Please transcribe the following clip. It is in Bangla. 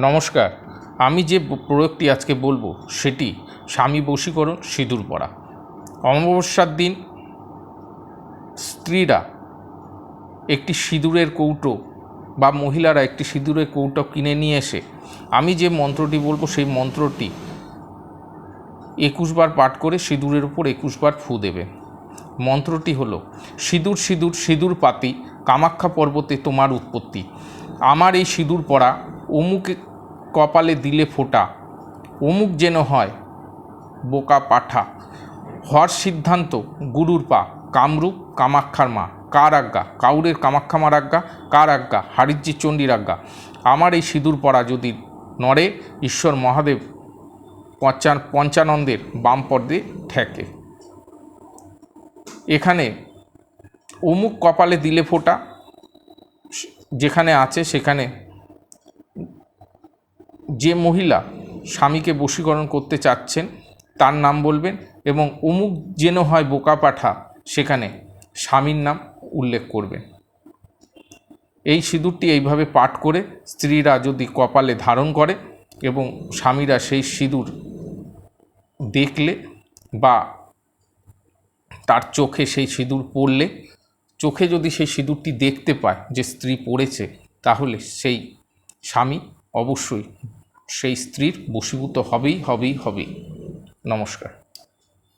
নমস্কার, আমি যে প্রয়োগটি আজকে বলব সেটি স্বামী বশীকরণ সিঁদুর পরা। অমাবস্যার দিন স্ত্রীরা একটি সিঁদুরের কৌটো বা মহিলারা একটি সিঁদুরের কৌটো কিনে নিয়ে এসে, আমি যে মন্ত্রটি বলব সেই মন্ত্রটি একুশবার পাঠ করে সিঁদুরের উপর একুশবার ফু দেবে। মন্ত্রটি হলো, সিঁদুর সিঁদুর সিঁদুর পাতি, কামাখ্যা পর্বতে তোমার উৎপত্তি। আমার এই সিঁদুর পরা অমুক কপালে দিলে ফোঁটা, অমুক যেন হয় বোকা পাঠা। হর সিদ্ধান্ত গুরুর পা, কামরূপ কামাক্ষার মা। কার আজ্ঞা? কাউরের কামাক্ষা মার আজ্ঞা? কার আজ্ঞা? হারিজ্জি চণ্ডীর আজ্ঞা। আমার এই সিঁদুর পরা যদি নড়ে, ঈশ্বর মহাদেব পঞ্চা পঞ্চানন্দের বাম পর্দে ঠেকে। এখানে অমুক কপালে দিলে ফোটা, যেখানে আছে সেখানে যে মহিলা স্বামীকে বশীকরণ করতে চাচ্ছেন, তার নাম বলবেন এবং অমুক যেন হয় বোকা পাঠা, সেখানে স্বামীর নাম উল্লেখ করবেন। এই সিঁদুরটি এইভাবে পাঠ করে স্ত্রীরা যদি কপালে ধারণ করে এবং স্বামীরা সেই সিঁদুর দেখলে বা তার চোখে সেই সিঁদুর পড়লে, চোখে যদি সেই সিঁদুরটি দেখতে পায় যে স্ত্রী পড়েছে, তাহলে সেই স্বামী অবশ্যই সেই স্ত্রীর বশীভূত হবেই হবেই হবেই। নমস্কার।